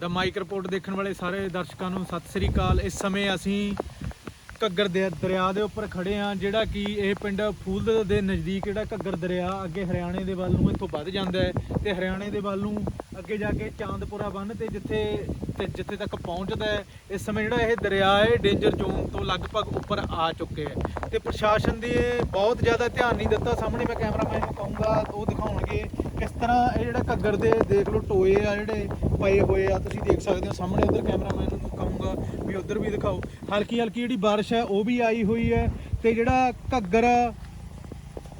ਦਾ mic report ਦੇਖਣ ਵਾਲੇ ਸਾਰੇ ਦਰਸ਼ਕਾਂ ਨੂੰ ਸਤਿ ਸ੍ਰੀ ਅਕਾਲ। ਇਸ ਸਮੇਂ ਅਸੀਂ ਘੱਗਰ ਦੇ ਦਰਿਆ ਦੇ ਉੱਪਰ ਖੜੇ ਆ ਜਿਹੜਾ ਕਿ ਇਹ ਪਿੰਡ ਫੂਲ ਦੇ ਨਜ਼ਦੀਕ ਜਿਹੜਾ ਘੱਗਰ ਦਰਿਆ ਅੱਗੇ ਹਰਿਆਣੇ ਦੇ ਵੱਲ ਨੂੰ ਇੱਥੋਂ ਵੱਧ ਜਾਂਦਾ ਹੈ ਤੇ ਹਰਿਆਣੇ ਦੇ ਵੱਲ ਨੂੰ ਅੱਗੇ ਜਾ ਕੇ ਚਾਂਦਪੁਰਾ ਬੰਨ ਤੇ ਜਿੱਥੇ ਤੇ ਜਿੱਥੇ ਤੱਕ ਪਹੁੰਚਦਾ ਹੈ, ਇਸ ਸਮੇਂ ਜਿਹੜਾ ਇਹ ਦਰਿਆ ਹੈ, ਡੇਂਜਰ ਜ਼ੋਨ ਤੋਂ ਲਗਭਗ ਉੱਪਰ ਆ ਚੁੱਕੇ ਹੈ। ਤੇ ਪ੍ਰਸ਼ਾਸਨ ਦੇ ਬਹੁਤ ਜ਼ਿਆਦਾ ਧਿਆਨ ਨਹੀਂ ਦਿੱਤਾ। ਸਾਹਮਣੇ ਮੈਂ ਕੈਮਰਾਮੈਨ ਨੂੰ ਕਹੂੰਗਾ ਤਰ੍ਹਾਂ ਇਹ ਜਿਹੜਾ ਘੱਗਰ ਦੇ ਦੇਖ ਲਓ ਟੋਏ ਆ ਜਿਹੜੇ ਪਏ ਹੋਏ ਆ, ਤੁਸੀਂ ਦੇਖ ਸਕਦੇ ਹੋ ਸਾਹਮਣੇ ਉਧਰ ਕੈਮਰਾਮੈਨ ਨੂੰ ਕਹੂੰਗਾ ਵੀ ਉਧਰ ਵੀ ਦਿਖਾਓ। ਹਲਕੀ ਹਲਕੀ ਜਿਹੜੀ ਬਾਰਿਸ਼ ਹੈ ਉਹ ਵੀ ਆਈ ਹੋਈ ਹੈ ਤੇ ਜਿਹੜਾ ਘੱਗਰ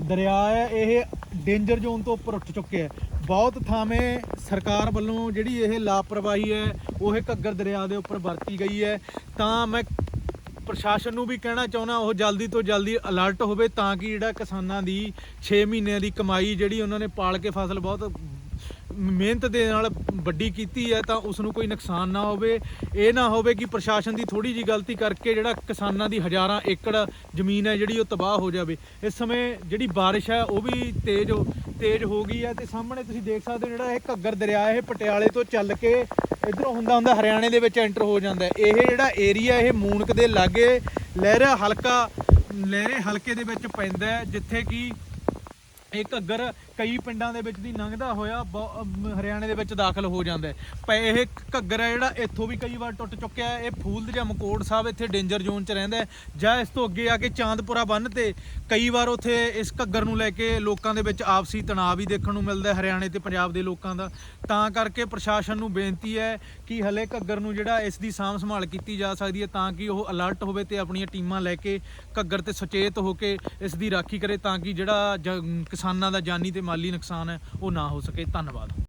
ਦਰਿਆ ਹੈ, ਇਹ ਡੇਂਜਰ ਜ਼ੋਨ ਤੋਂ ਉੱਪਰ ਉੱਠ ਚੁੱਕਿਆ ਹੈ। ਬਹੁਤ ਥਾਵੇਂ ਸਰਕਾਰ ਵੱਲੋਂ ਜਿਹੜੀ ਇਹ ਲਾਪਰਵਾਹੀ ਹੈ, ਉਹ ਇਹ ਘੱਗਰ ਦਰਿਆ ਦੇ ਉੱਪਰ ਵਰਤੀ ਗਈ ਹੈ। ਤਾਂ ਮੈਂ ਪ੍ਰਸ਼ਾਸਨ ਨੂੰ ਵੀ ਕਹਿਣਾ ਚਾਹੁੰਦਾ, ਉਹ ਜਲਦੀ ਤੋਂ ਜਲਦੀ ਅਲਰਟ ਹੋਵੇ ਤਾਂ ਕਿ ਜਿਹੜਾ ਕਿਸਾਨਾਂ ਦੀ 6 ਮਹੀਨਿਆਂ ਦੀ ਕਮਾਈ ਜਿਹੜੀ ਉਹਨਾਂ ਨੇ ਪਾਲ ਕੇ ਫਸਲ ਬਹੁਤ ਮਿਹਨਤ ਦੇ ਨਾਲ ਵੱਡੀ ਕੀਤੀ ਹੈ ਤਾਂ ਉਸ ਨੂੰ ਕੋਈ ਨੁਕਸਾਨ ਨਾ ਹੋਵੇ। ਇਹ ਨਾ ਹੋਵੇ ਕਿ ਪ੍ਰਸ਼ਾਸਨ ਦੀ ਥੋੜੀ ਜੀ ਗਲਤੀ ਕਰਕੇ ਜਿਹੜਾ ਕਿਸਾਨਾਂ ਦੀ ਹਜ਼ਾਰਾਂ ਏਕੜ ਜ਼ਮੀਨ ਹੈ ਜਿਹੜੀ ਉਹ ਤਬਾਹ ਹੋ ਜਾਵੇ। ਇਸ ਸਮੇਂ ਜਿਹੜੀ ਬਾਰਿਸ਼ ਹੈ ਉਹ ਵੀ ਤੇਜ਼ ਹੋ ਤੇਜ਼ ਹੋ ਗਈ ਹੈ ਤੇ ਸਾਹਮਣੇ ਤੁਸੀਂ ਦੇਖ ਸਕਦੇ ਹੋ ਜਿਹੜਾ ਇਹ ਘੱਗਰ ਦਰਿਆ ਇਹ ਪਟਿਆਲੇ ਤੋਂ ਚੱਲ ਕੇ ਇਧਰੋਂ ਹੁੰਦਾ ਹੁੰਦਾ ਹਰਿਆਣੇ ਦੇ ਵਿੱਚ ਐਂਟਰ ਹੋ ਜਾਂਦਾ ਇਹ ਜਿਹੜਾ ਏਰੀਆ ਇਹ ਮੂਨਕ ਦੇ ਲਾਗੇ ਲਹਿਰਾ ਹਲਕਾ ਲਹਿਰੇ ਹਲਕੇ ਦੇ ਵਿੱਚ ਪੈਂਦਾ ਜਿੱਥੇ ਕਿ ਇਹ ਘੱਗਰ ਕਈ ਪਿੰਡਾਂ ਦੇ ਵਿੱਚ ਦੀ ਲੰਘਦਾ ਹੋਇਆ, ਬਹੁ- ਹਰਿਆਣੇ ਦੇ ਵਿੱਚ ਦਾਖਲ ਹੋ ਜਾਂਦਾ ਹੈ। ਇਹ ਘੱਗਰ ਹੈ ਜਿਹੜਾ ਇੱਥੋਂ ਵੀ ਕਈ ਵਾਰ ਟੁੱਟ ਚੁੱਕਿਆ ਹੈ। ਇਹ ਫੂਲਦ ਜਾਂ ਮਕੋੜ ਸਾਹਿਬ ਇੱਥੇ ਡੇਂਜਰ ਜ਼ੋਨ 'ਚ ਰਹਿੰਦਾ ਹੈ। ਜਾਂ ਇਸ ਤੋਂ ਅੱਗੇ ਆ ਕੇ ਚਾਂਦਪੁਰਾ ਬੰਨ ਤੇ ਕਈ ਵਾਰ ਉੱਥੇ ਇਸ ਘੱਗਰ ਨੂੰ ਲੈ ਕੇ ਲੋਕਾਂ ਦੇ ਵਿੱਚ ਆਪਸੀ ਤਣਾਅ ਵੀ ਦੇਖਣ ਨੂੰ ਮਿਲਦਾ ਹੈ, ਹਰਿਆਣੇ ਤੇ ਪੰਜਾਬ ਦੇ ਲੋਕਾਂ ਦਾ। ਤਾਂ ਕਰਕੇ ਪ੍ਰਸ਼ਾਸਨ ਨੂੰ ਬੇਨਤੀ ਹੈ ਕਿ ਹਲੇ ਘੱਗਰ ਨੂੰ ਜਿਹੜਾ ਇਸ ਦੀ ਸਾਂਭ ਸੰਭਾਲ ਕੀਤੀ ਜਾ ਸਕਦੀ ਹੈ, ਤਾਂ ਕਿ ਉਹ ਅਲਰਟ ਹੋਵੇ ਤੇ ਆਪਣੀਆਂ ਟੀਮਾਂ ਲੈ ਕੇ ਘੱਗਰ ਤੇ ਸੁਚੇਤ ਹੋ ਕੇ ਇਸ ਦੀ ਰਾਖੀ ਕਰੇ, ਤਾਂ ਕਿ ਜਿਹੜਾ ਜ- ਕਿਸਾਨਾਂ ਦਾ ਜਾਨੀ ਤੇ ਮਾਲੀ ਨੁਕਸਾਨ ਹੈ, ਉਹ ਨਾ ਹੋ ਸਕੇ। ਧੰਨਵਾਦ।